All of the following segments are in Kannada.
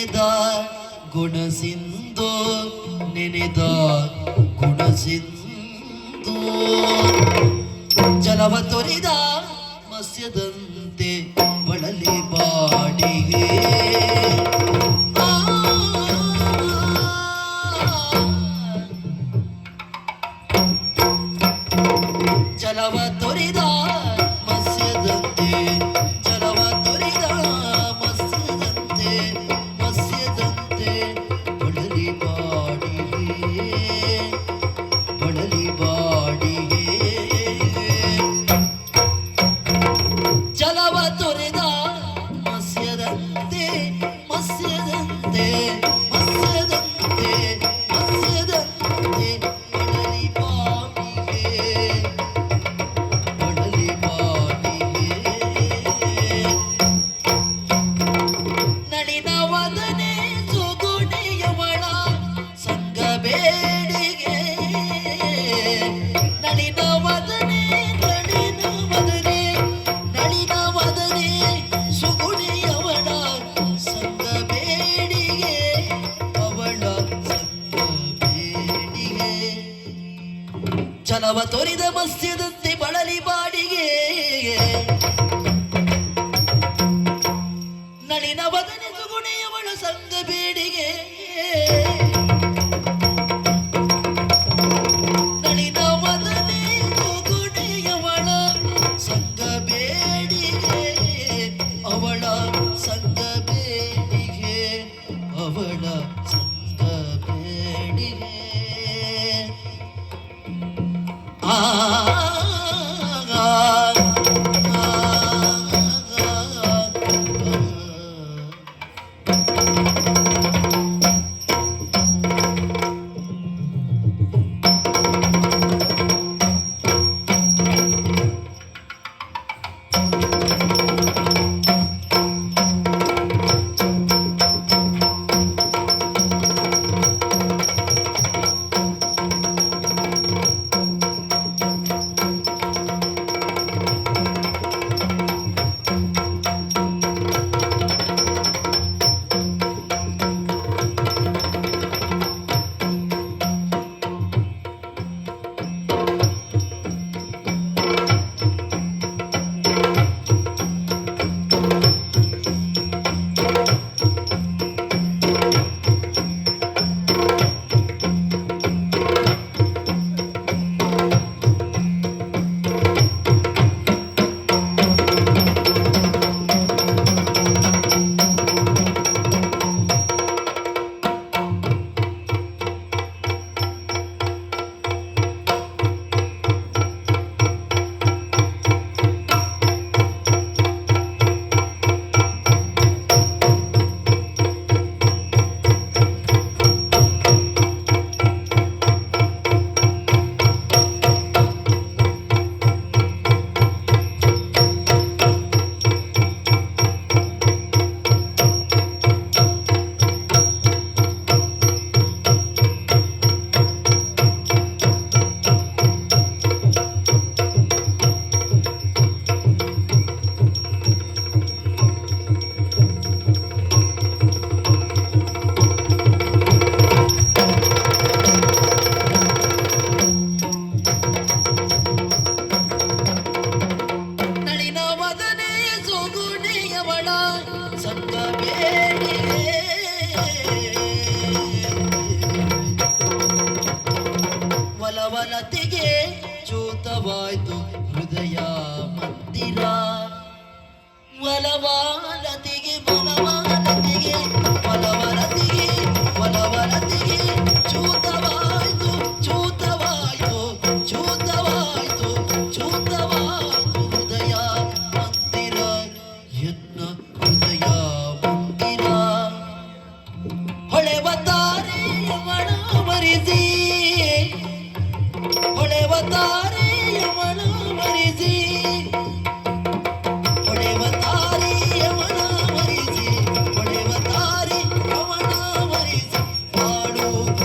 ನೆನೆದ ಗುಣಸಿಂಧು ನೆನೆದ ಗುಣಸಿಂಧು. ಜಲವ ತೊರೆದ ಮತ್ಸ್ಯದಂತೆ ಅವತೋರಿದ ಮಸ್ಜಿದಂತೆ ಬಳಲಿ ಬಾಳ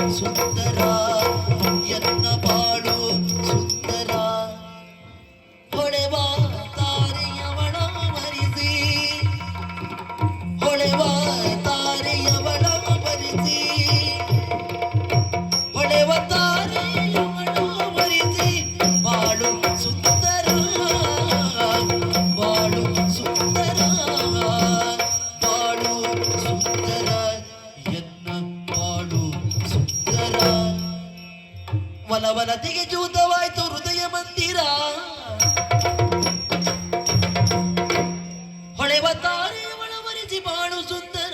Thank you. ಹೊಳೆವ ತಾರೆ ಒಳವರಿಸಿ ಬಾಳು ಸುಂದರ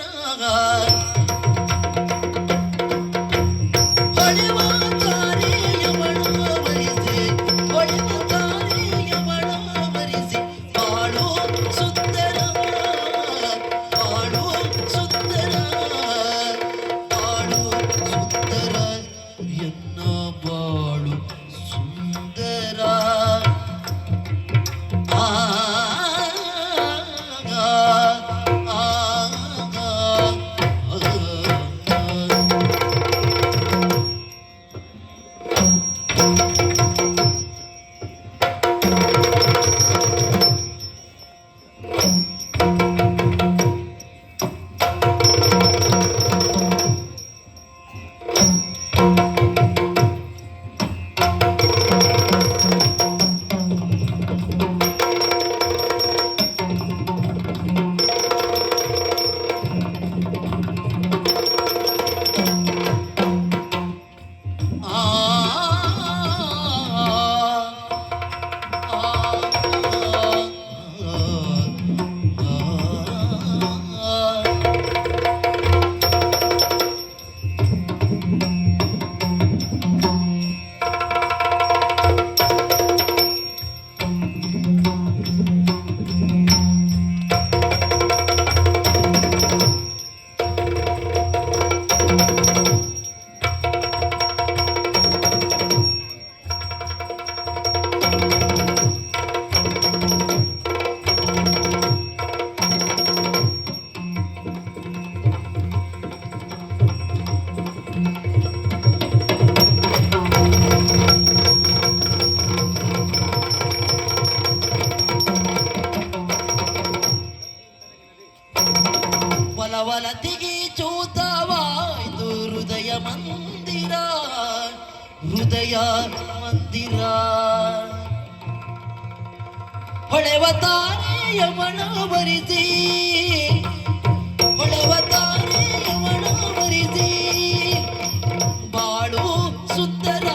ಬಾಳು ಸುಂದರ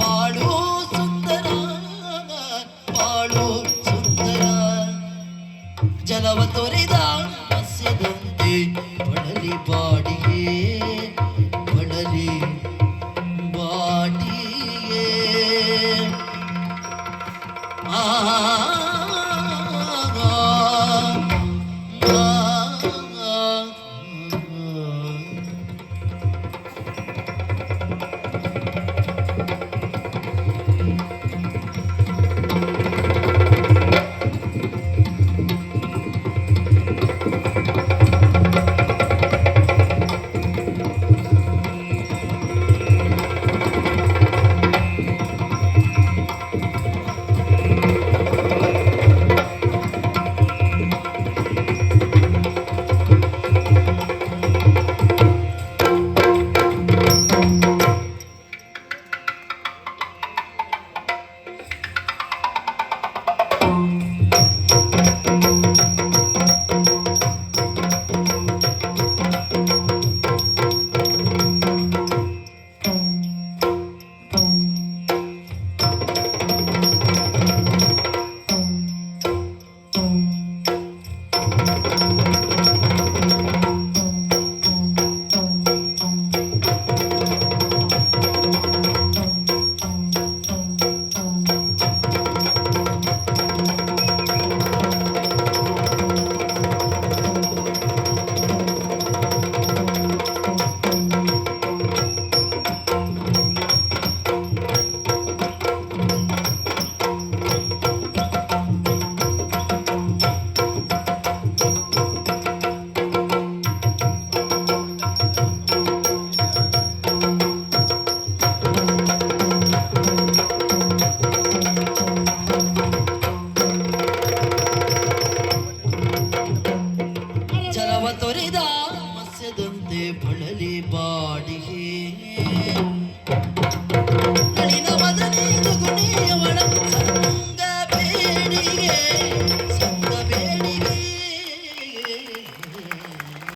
ಬಾಳು ಸುಂದರ ಬಾಳು ಸುಂದರ ಜಲವ ತೊರೆದ ಮಸ್ಯದಂತೆ ಬಳಲಿ ಬಾಡಿಗೆ